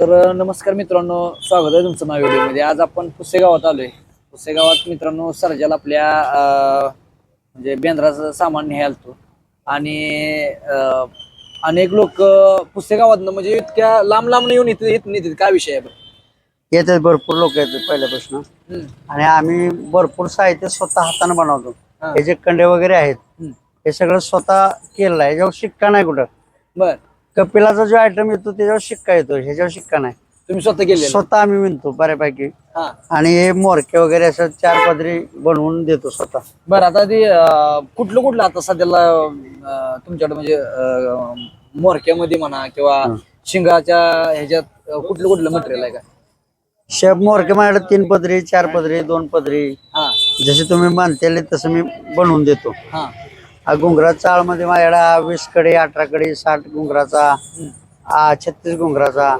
तर नमस्कार मित्रांनो स्वागत आहे तुमचं माझ्या व्हिडिओमध्ये. आज आपण पुसे गावात आलोय. पुसे गावात मित्रांनो सर्जाला आपल्या म्हणजे बेंद्राचं सामान न्यायला आलतो. आणि अनेक लोक पुसे गावातनं म्हणजे इतक्या लांब लांब येऊन इथे इथं नेतात काय विषय आहे बरं? येतात भरपूर लोक येतात पहिल्यापासून. आणि आम्ही भरपूर साहित्य स्वतः हाताने बनवतो. हा. जे कंडे वगैरे आहेत. हे सगळं स्वतः केलेलं आहे. ह्याच्यावर शिक्का नाही कुठं. बर. कपिलाचा जो आयटम येतो त्याच्यावर शिक्का येतो. ह्याच्यावर शिक्का नाही. तुम्ही स्वतः केलेलं? स्वतः आम्ही विणतो बऱ्यापैकी. हा. आणि हे मोरके वगैरे असं चार पदरी बनवून देतो स्वतः. बरं आता ते अ, कुठलं कुठलं आता सध्याला अ, तुमच्याकडे म्हणजे अ, मोरक्यामध्ये म्हणा किंवा शिंगाच्या ह्याच्यात अ, कुठलं कुठलं मटेरियल आहे का? शेप मोरके माझ्याकडे तीन पदरी चार पदरी दोन पदरी. हा. जसे तुम्ही मानतेले तसं मी बनवून देतो. हा. हा घुंगरा चाळमध्ये माझ्याकडे वीसकडे अठरा कडे साठ घुंगराचा. आ, छत्तीस घुंगराचा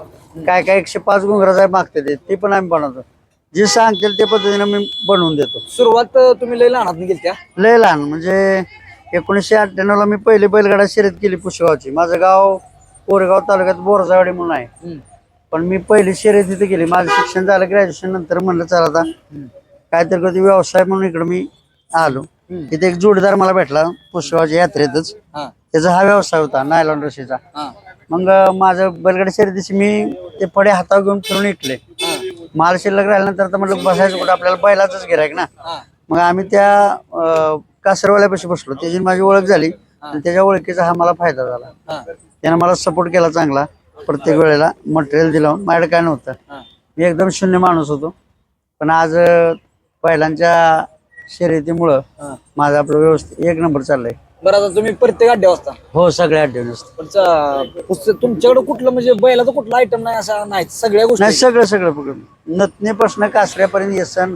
काय काय एकशे पाच घुंगराचा मागते ते ते पण आम्ही बनवतो जे सांगतील त्या पद्धतीने मी बनवून देतो सुरुवात अ, तुम्ही लय लहानात गेली त्या लय लहान म्हणजे एकोणीसशे अठ्ठ्याण्णवला मी पहिली बैलगाडा शर्यत केली पुष्यगावची माझं गाव कोरेगाव तालुक्यात बोरजावाडी म्हणून आहे. पण मी पहिली शर्यत तिथे केली माझं शिक्षण झालं ग्रॅज्युएशन नंतर म्हणलं चला आता. काहीतरी कधी व्यवसाय म्हणून इकडे मी आलो. तिथे एक जोडीदार मला भेटला पुष्यगावच्या यात्रेतच. हा. त्याचा हा व्यवसाय होता नायलॉन रशीचा. हा. मग माझं बैलगाडी शर्यतीशी मी ते फडे हातावर घेऊन फिरून इकले. माल शिल्लक राहिल्यानंतर तर म्हटलं बसायचं कुठं? आपल्याला बैलाच गिरायक ना? हा. मग आम्ही त्या कासरवाल्यापाशी बसलो. त्याची माझी ओळख झाली. आणि त्याच्या ओळखीचा हा मला फायदा झाला. हा. त्यानं मला सपोर्ट केला चांगला. प्रत्येक वेळेला मटेरियल दिलं. माझ्याकडे काय नव्हतं. हा. मी एकदम शून्य माणूस होतो. पण आज अं, बैलांच्या शर्यतीमुळं. माझं आपलं व्यवस्थित एक नंबर चाललंय. बरं आता तुम्ही प्रत्येक अड्डे वाजता हो सगळ्या अड्डे पण च- पुस्तक- तुमच्याकडे कुठलं म्हणजे बैलाचं कुठलं आयटम नाही असा नाही सगळ्या गोष्टी. नाही सगळं सगळं पकडून नथनीपासून कासऱ्यापर्यंत येसन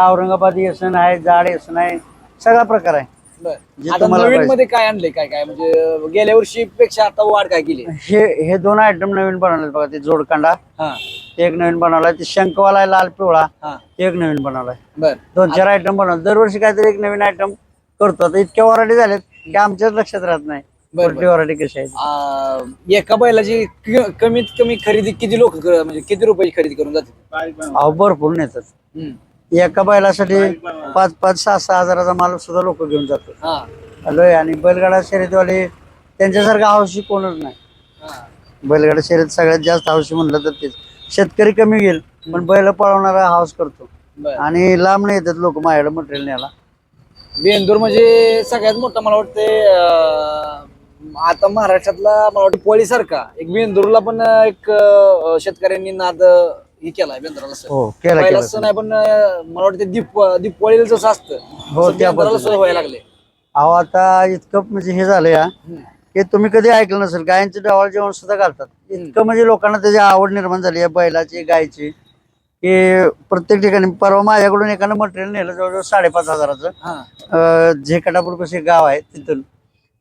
औरंगाबाद येसन आहे जाड येसन आहे सगळा प्रकार आहे. बरं. जे आता तुम्हाला नवीन पाहिजे. मध्ये काय आणले काय काय? म्हणजे गेल्या वर्षी पेक्षा आता वाढ काय केली? हे हे दोन आयटम नवीन बनवले बघा ते जोडकांडा हा. एक नवीन बनवलाय ते शंखवाला आहे लाल पिवळा. हा. एक नवीन बनवलाय. बर. दोन चार आयटम बनवले. दरवर्षी काहीतरी एक नवीन आयटम करतो. आता इतक्या वराठी झाल्यात की आमच्याच लक्षात राहत नाही. बरं, कुठली वराठी कशी आहे आ, एका बैलाची क- कमीत कमी खरेदी किती लोक म्हणजे किती रुपयाची खरेदी करून जाते? अहो भरपूर नेतात. एका बैलासाठी पाच पाच सहा सहा हजाराचा माल सुद्धा लोक घेऊन जातात. हा. हॅलोय आणि बैलगाडा शर्यतवाले त्यांच्यासारखा हौशी कोणच नाही. हा. बैलगाडा शर्यत सगळ्यात जास्त हौशी म्हणलं तर तेच. शेतकरी कमी घेईल पण बैल पळवणारा हाऊस करतो. बर. आणि लांब नाही येतात लोक माझ्याकडे मटेरियल न्यायला. बेंदूर म्हणजे सगळ्यात मोठा मला वाटते आता महाराष्ट्रातला मला वाटतं पोळीसारखा. एक बेंदूरला पण एक अं, शेतकऱ्यांनी नाद अं, हे केलाय बेंदूराला सण. हो केला पहिला केला सण आहे पण अं, मला वाटतं दीप दीपवाळीला जसं असतं हो, तसं त्या बेंद्राला पद्धतीने. सुद्धा व्हायला लागले. अहो आता इतकं म्हणजे हे झालं या की तुम्ही कधी ऐकलं नसेल गायांचे डवाळ जेवण सुद्धा घालतात. इतकं म्हणजे लोकांना त्याची आवड निर्माण झाली या बैलाची गायची की प्रत्येक ठिकाणी परवा माझ्याकडून एकानं मटेरियल नेलं जवळजवळ साडेपाच हजाराचं. हा. अं, झेकाटापूर कसे गाव आहे तिथून.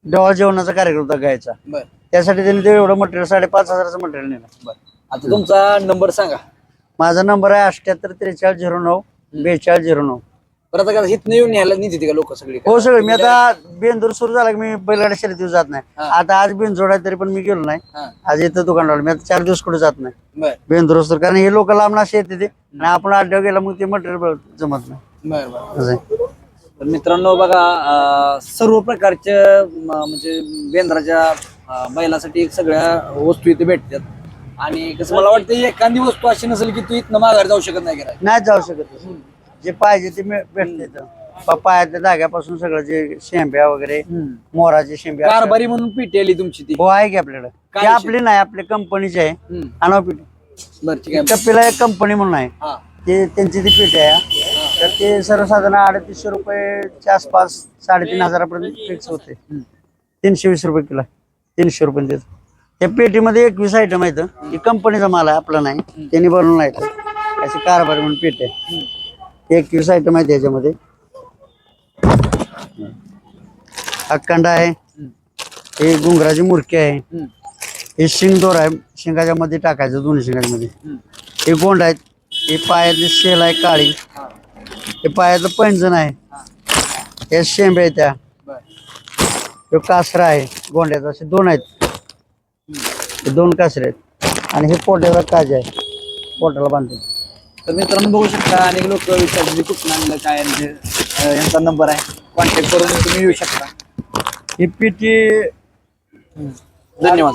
डवाळ जेवणाचा कार्यक्रम होता गायचा. बर. त्यासाठी त्यांनी ते एवढं मटेरियल साडेपाच हजाराचं मटेरियल नेलं. बर. आता तुमचा नंबर सांगा. माझा नंबर आहे अठ्याहत्तर त्रेचाळीस झिरो नऊ बेचाळीस झिरो नऊ. बरं आता का इथनं येऊन न्यायला नेते का लोक सगळी? हो सगळं. मी आता बेंदूर सुरू झाला की मी बैलगाड्या शर्यतीवर जात नाही. आता आज बेंजोड आहे तरी पण मी गेलो नाही. आज इथं दुकानावर मी आता चार दिवस कुठे जात नाही. बेंदूर असतो. कारण हे लोक लांब असे येते ते. आणि आपण अड्ड्यावर गेला मग ते मटेरियल जमत नाही. बर बर. असं आहे. तर मित्रांनो बघा सर्व प्रकारच्या म्हणजे बेंद्राच्या बैलासाठी सगळ्या वस्तू इथे भेटतात. आणि कसं मला वाटतं एखादी वस्तू अशी नसेल की तू इथनं माघार जाऊ शकत नाही नाही जाऊ शकत. जे पाहिजे ते मिळ- भेटते इथं. प- पायातल्या धाग्यापासून सगळं जे शेंब्या वगैरे मोराचे शेंब्या कारभारी म्हणून पीटी आली तुमची ती. हो आहे की आपल्याकडे. काय ती आपली नाही आपल्या कंपनीची आहे. हम्म. अनाव पीठ. बरं ठीक आहे. कपिला एक कंपनी म्हणून आहे. हा. ते त्यांची ती पीठ आहे. तर ते सर्वसाधारण अडतीसशे रुपयेच्या आसपास साडेतीन हजारापर्यंत फिक्स होते. तीनशे वीस रुपये किलो तीनशे रुपये देतो. त्या पेटीमध्ये एकवीस आयटम आहेत. ही. कंपनीचा माल आहे आपला नाही. त्यांनी बनवून आहे अशी कारभारी म्हणून पीठ आहे. एकवीस आयटम आहेत त्याच्यामध्ये अखंड आहे हे गुंगराची मुरकी आहे. हे शिंगदोर आहे. शिंगाच्या मध्ये टाकायचं दोन्ही शिंगाच्या मध्ये. हे गोंड आहेत. हे पायातली शेल आहे काळी. हा. पायाचं पैंजण आहे. हा. शेंब आहे त्या. हे कासरा आहे. गोंड्याचा असे दोन आहेत. हे दोन कासरे आहेत. आणि हे पोट्याला काज आहे. पोटाला बांधून. तर मित्रांनो बघू शकता अनेक लोक विचारले कुठून आणलं काय अं, यांचा नंबर आहे. कॉन्टॅक्ट करून तुम्ही येऊ शकता. ही पेटी धन्यवाद.